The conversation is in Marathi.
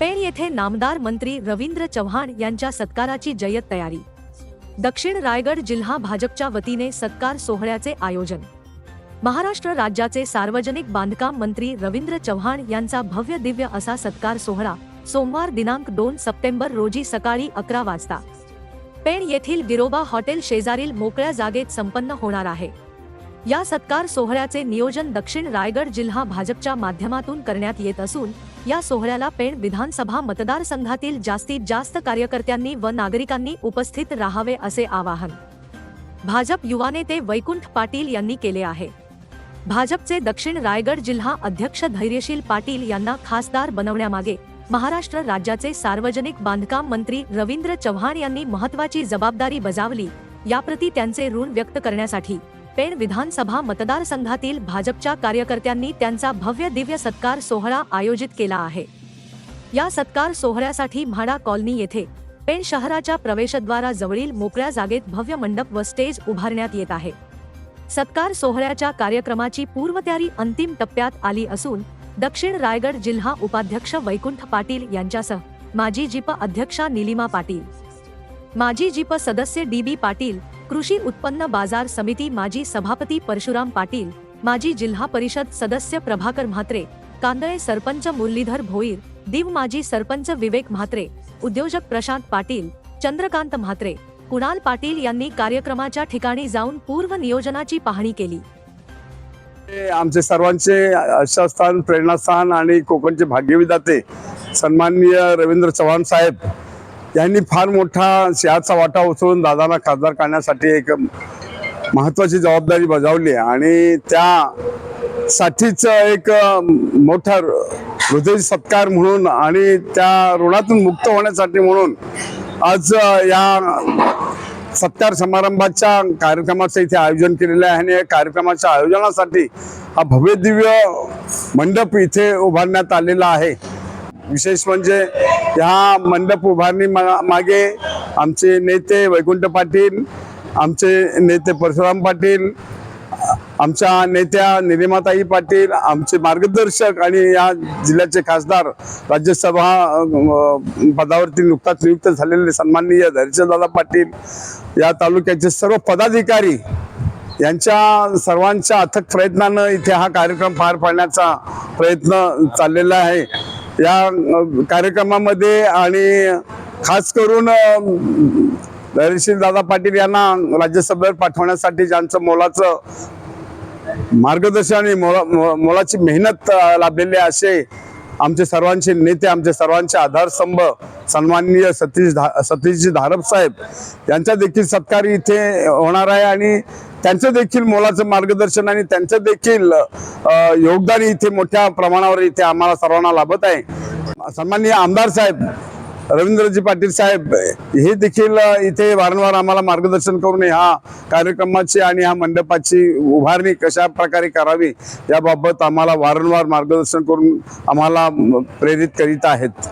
पेण येथे नामदार मंत्री रवींद्र चव्हाण यांच्या सत्काराची जय्यत तयारी. दक्षिण रायगड जिल्हा भाजपच्या वतीने सत्कार सोहळ्याचे आयोजन. महाराष्ट्र राज्याचे सार्वजनिक बांधकाम मंत्री रवींद्र चव्हाण यांचा भव्य दिव्य असा सत्कार सोहळा सोमवार दिनांक दोन सप्टेंबर रोजी सकाळी अकरा वाजता. पेण येथील गिरोबा हॉटेल शेजारील मोकळ्या जागेत संपन्न होणार आहे. या सत्कार सोहळ्याचे नियोजन दक्षिण रायगड जिल्हा भाजपच्या माध्यमातून करण्यात येत असून या सोहळ्याला पेण विधानसभा मतदारसंघातील जास्तीत जास्त कार्यकर्त्यांनी व नागरिकांनी उपस्थित राहावे असे आवाहन भाजप युवा नेते वैकुंठ पाटील यांनी केले आहे. भाजपचे दक्षिण रायगड जिल्हा अध्यक्ष धैर्यशील पाटील यांना खासदार बनवण्यामागे महाराष्ट्र राज्याचे सार्वजनिक बांधकाम मंत्री रवींद्र चव्हाण यांनी महत्वाची जबाबदारी बजावली याप्रती त्यांचे ऋण व्यक्त करण्यासाठी पेण विधानसभा मतदारसंघातील भाजपच्या कार्यकर्त्यांनी त्यांचा भव्य दिव्य सत्कार सोहळा आयोजित केला आहे. या सत्कार सोहळ्यासाठी म्हाडा कॉलनी येथे पेण शहराच्या प्रवेशद्वाराजवळील मोकळ्या जागेत भव्य मंडप व स्टेज उभारण्यात येत आहे. सत्कार सोहळ्याच्या कार्यक्रमाची पूर्वतयारी अंतिम टप्प्यात आली असून दक्षिण रायगड जिल्हा उपाध्यक्ष वैकुंठ पाटील यांच्यासह माजी जिप अध्यक्षा निलिमा पाटील माजी जिप सदस्य डी बी पाटील कृषी उत्पन्न बाजार समिती माजी सभापती परशुराम पाटील माजी जिल्हा परिषद सदस्य प्रभाकर म्हात्रे कांदळे सरपंच मुरलीधर भोईर दीव माजी सरपंच विवेक म्हात्रे उद्योजक प्रशांत पाटील चंद्रकांत म्हात्रे कुणाल पाटील यांनी कार्यक्रमाच्या ठिकाणी जाऊन पूर्व नियोजनाची पाहणी केली. आमचे सर्वांचे आशास्थान प्रेरणास्थान आणि कोकणचे भाग्यविदाते सन्माननीय रवींद्र चव्हाण साहेब यांनी फार मोठा सिंहाचा वाटा उचलून दादांना खासदार करण्यासाठी एक महत्वाची जबाबदारी बजावली आणि त्यासाठीच एक मोठा हृदय सत्कार म्हणून आणि त्या ऋणातून मुक्त होण्यासाठी म्हणून आज या सत्कार समारंभाच्या कार्यक्रमाचं इथे आयोजन केलेलं आहे आणि या कार्यक्रमाच्या आयोजनासाठी हा भव्य दिव्य मंडप इथे उभारण्यात आलेला आहे. विशेष म्हणजे ह्या मंडप उभारणी मा- मागे आमचे नेते वैकुंठ पाटील आमचे नेते परशुराम पाटील आमच्या नेत्या निलिमाताई पाटील आमचे मार्गदर्शक आणि या जिल्ह्याचे खासदार राज्यसभा पदावरती नुकताच नियुक्त झालेले सन्माननीय धैर्यदादा पाटील या तालुक्याचे सर्व पदाधिकारी यांच्या सर्वांच्या अथक प्रयत्नानं इथे हा कार्यक्रम पार पाडण्याचा प्रयत्न चाललेला आहे. या कार्यक्रमामध्ये आणि खास करून धैर्यशील दादा पाटील यांना राज्यसभेवर पाठवण्यासाठी ज्यांचं मोलाचं मार्गदर्शन आणि मोला मोलाची मेहनत लाभलेली असे आमचे सर्वांचे नेते आमचे सर्वांचे आधारस्तंभ सन्माननीय सतीश धा सतीशजी धारप साहेब यांचा देखील सत्कार इथे होणार आहे आणि त्यांचं देखील मोलाचं मार्गदर्शन आणि त्यांचं देखील योगदान इथे मोठ्या प्रमाणावर इथे आम्हाला सर्वांना लाभत आहे. सन्माननीय आमदार साहेब रवींद्रजी पाटील साहेब हे देखील इथे वारंवार आम्हाला मार्गदर्शन करून ह्या कार्यक्रमाची आणि ह्या मंडपाची उभारणी कशा प्रकारे करावी याबाबत आम्हाला वारंवार मार्गदर्शन करून आम्हाला प्रेरित करीत आहेत.